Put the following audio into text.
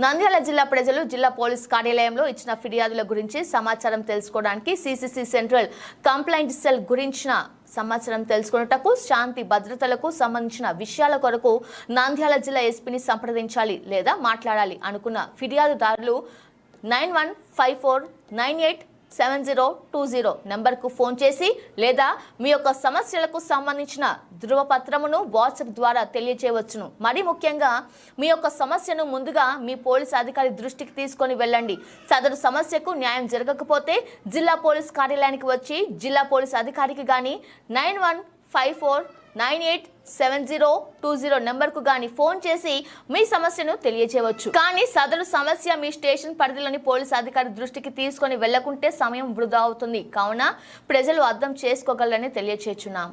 నంద్యాల జిల్లా ప్రజలు జిల్లా పోలీస్ కార్యాలయంలో ఇచ్చిన ఫిర్యాదుల గురించి సమాచారం తెలుసుకోవడానికి సిసిసి సెంట్రల్ కంప్లైంట్ సెల్ గురించిన సమాచారం తెలుసుకున్నటకు శాంతి భద్రతలకు సంబంధించిన విషయాల కొరకు నంద్యాల జిల్లా ఎస్పీని సంప్రదించాలి లేదా మాట్లాడాలి అనుకున్న ఫిర్యాదుదారులు nine one five four nine eight seven zero two zero నెంబర్కు ఫోన్ చేసి లేదా మీ యొక్క సమస్యలకు సంబంధించిన ధృవపత్రమును వాట్సాప్ ద్వారా తెలియచేయవచ్చును. మరి ముఖ్యంగా మీ యొక్క సమస్యను ముందుగా మీ పోలీస్ అధికారి దృష్టికి తీసుకొని వెళ్ళండి. సదరు సమస్యకు న్యాయం జరగకపోతే జిల్లా పోలీస్ కార్యాలయానికి వచ్చి జిల్లా పోలీస్ అధికారికి కానీ nine one five four nine eight seven zero two zero నెంబర్కు కానీ ఫోన్ చేసి మీ సమస్యను తెలియజేయవచ్చు. కానీ సదరు సమస్య మీ స్టేషన్ పరిధిలోని పోలీస్ అధికారి దృష్టికి తీసుకొని వెళ్ళకుంటే సమయం వృధా అవుతుంది. కావున ప్రజలు అర్థం చేసుకోగలరని తెలియచేస్తున్నాం.